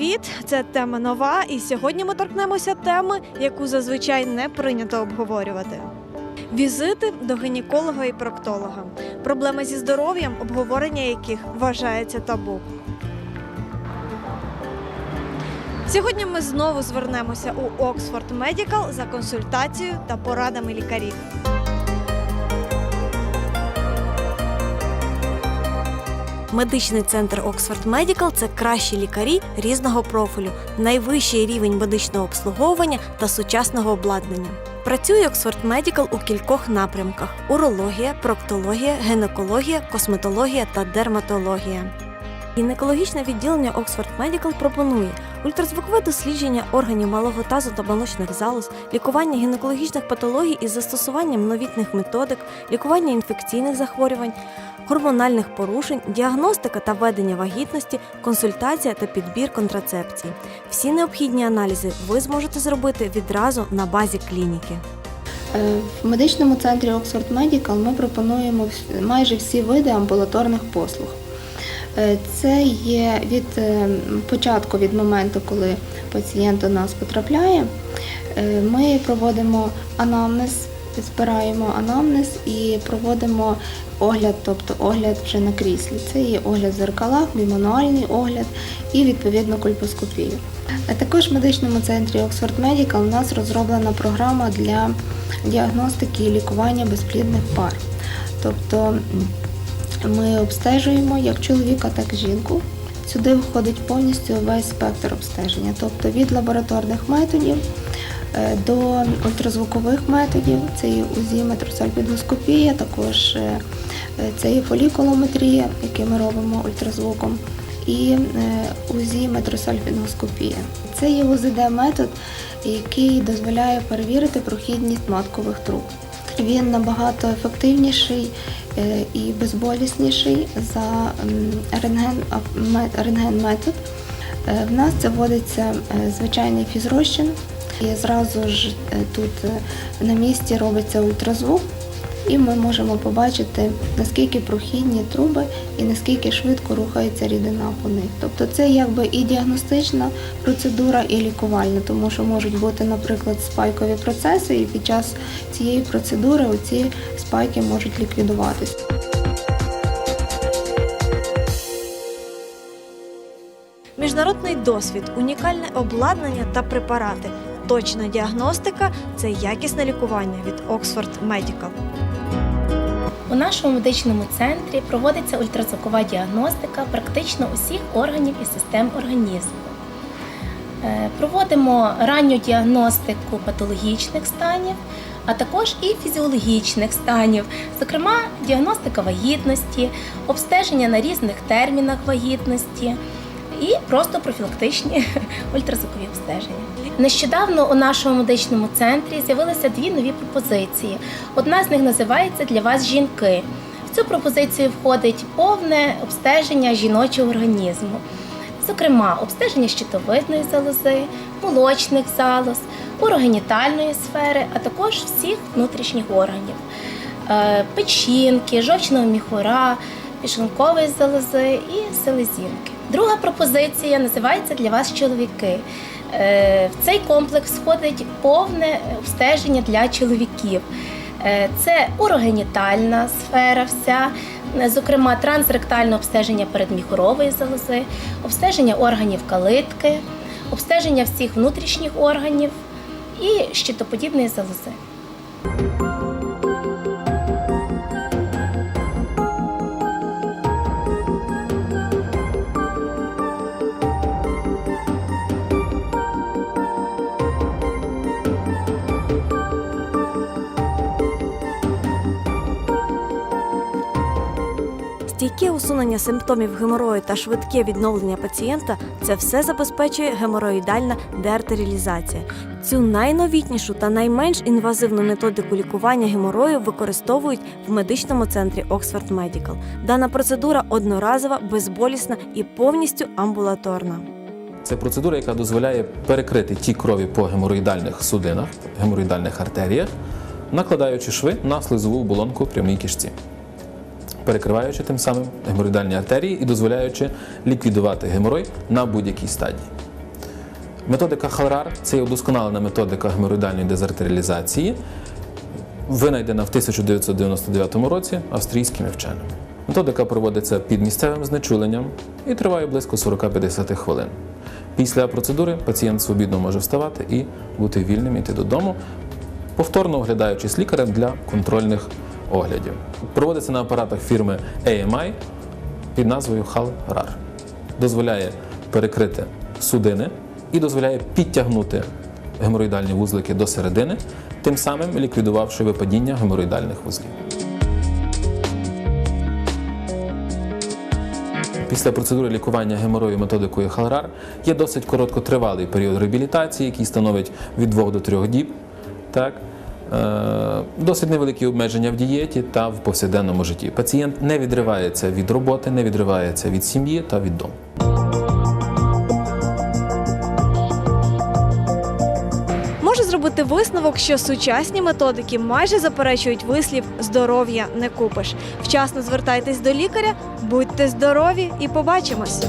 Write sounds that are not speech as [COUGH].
привіт! Це тема нова, і сьогодні ми торкнемося теми, яку зазвичай не прийнято обговорювати. Візити до гінеколога і проктолога, проблеми зі здоров'ям, обговорення яких вважається табу. Сьогодні ми знову звернемося у Oxford Medical за консультацією та порадами лікарів. Медичний центр Oxford Medical – це кращі лікарі різного профілю, найвищий рівень медичного обслуговування та сучасного обладнання. Працює Oxford Medical у кількох напрямках: урологія, проктологія, гінекологія, косметологія та дерматологія. Гінекологічне відділення Oxford Medical пропонує ультразвукове дослідження органів малого тазу та молочних залоз, лікування гінекологічних патологій із застосуванням новітних методик, лікування інфекційних захворювань, гормональних порушень, діагностика та ведення вагітності, консультація та підбір контрацепції. Всі необхідні аналізи ви зможете зробити відразу на базі клініки. Е, В медичному центрі Oxford Medical ми пропонуємо майже всі види амбулаторних послуг. Е, Це є від е, початку, від моменту, коли пацієнт до нас потрапляє. Ми проводимо анамнез, збираємо анамнез і проводимо огляд, тобто огляд вже на кріслі. Це є огляд в зеркалах, мануальний огляд і відповідно кольпоскопію. А також в медичному центрі Oxford Medical у нас розроблена програма для діагностики і лікування безплідних пар. Тобто ми обстежуємо як чоловіка, так і жінку. Сюди входить повністю весь спектр обстеження, тобто від лабораторних методів до ультразвукових методів, це і УЗІ, метросальпідоскопія, також е, е, це і фолікулометрія, яку ми робимо ультразвуком, і е, УЗІ метросальпідоскопія. Це є УЗД-метод, який дозволяє перевірити прохідність маткових труб. Він набагато ефективніший е, і безболісніший за рентген-метод. Е, В нас це вводиться е, звичайний фізрозчин, і зразу ж е, тут е, на місці робиться ультразвук, і ми можемо побачити, наскільки прохідні труби і наскільки швидко рухається рідина по них. Тобто це якби і діагностична процедура, і лікувальна, тому що можуть бути, наприклад, спайкові процеси, і під час цієї процедури оці спайки можуть ліквідуватись. Міжнародний досвід, унікальне обладнання та препарати, точна діагностика це якісне лікування від Oxford Medical. У нашому медичному центрі проводиться ультразвукова діагностика практично усіх органів і систем організму. Е, Проводимо ранню діагностику патологічних станів, а також і фізіологічних станів, зокрема діагностика вагітності, обстеження на різних термінах вагітності і просто профілактичні [LAUGHS] ультразвукові обстеження. Нещодавно у нашому медичному центрі з'явилися дві нові пропозиції. Одна з них називається Для вас жінки. В цю пропозицію входить повне обстеження жіночого організму. Зокрема, обстеження щитовидної залози, молочних залоз, урогенітальної сфери, а також всіх внутрішніх органів Е, печінки, жовчного міхура, пішлункової залози і селезінки. Друга пропозиція називається для вас чоловіки. Е, В цей комплекс входить повне обстеження для чоловіків. Е, Це урогенітальна сфера, вся, е, зокрема трансректальне обстеження передміхурової залози, обстеження органів калитки, обстеження всіх внутрішніх органів і щитоподібної залози. Стійке усунення симптомів геморою та швидке відновлення пацієнта це все забезпечує геморроїдальна деартеріалізація. Цю найновітнішу та найменш інвазивну методику лікування геморою використовують в медичному центрі Oxford Medical. Дана процедура одноразова, безболісна і повністю амбулаторна. Це процедура, яка дозволяє перекрити ті крові по геморроїдальних судинах, геморроїдальних артеріях, накладаючи шви на слизову оболонку в прямій кишці, перекриваючи тим самим геморроїдальні артерії і дозволяючи ліквідувати геморой на будь-якій стадії. Методика Халрар це є удосконалена методика геморроїдальної дезартеріалізації, винайдена в 1999 році австрійськими вченими. Методика проводиться під місцевим знечуленням і триває близько 40-50 хвилин. Після процедури пацієнт свобідно може вставати і бути вільним іти додому, повторно оглядаючись лікарем для контрольних оглядів. Проводиться на апаратах фірми AMI під назвою HAL-RAR. Дозволяє перекрити судини і дозволяє підтягнути геморроїдальні вузлики до середини, тим самим ліквідувавши випадіння геморроїдальних вузлів. Після процедури лікування геморою методикою Халрар є досить короткотривалий період реабілітації, який становить від 2 до 3 діб. Так? Е, Досить невеликі обмеження в дієті та в повсякденному житті. Пацієнт не відривається від роботи, не відривається від сім'ї та від дому. Можу зробити висновок, що сучасні методики майже заперечують вислів здоров'я не купиш. Вчасно звертайтесь до лікаря, будьте здорові і побачимось!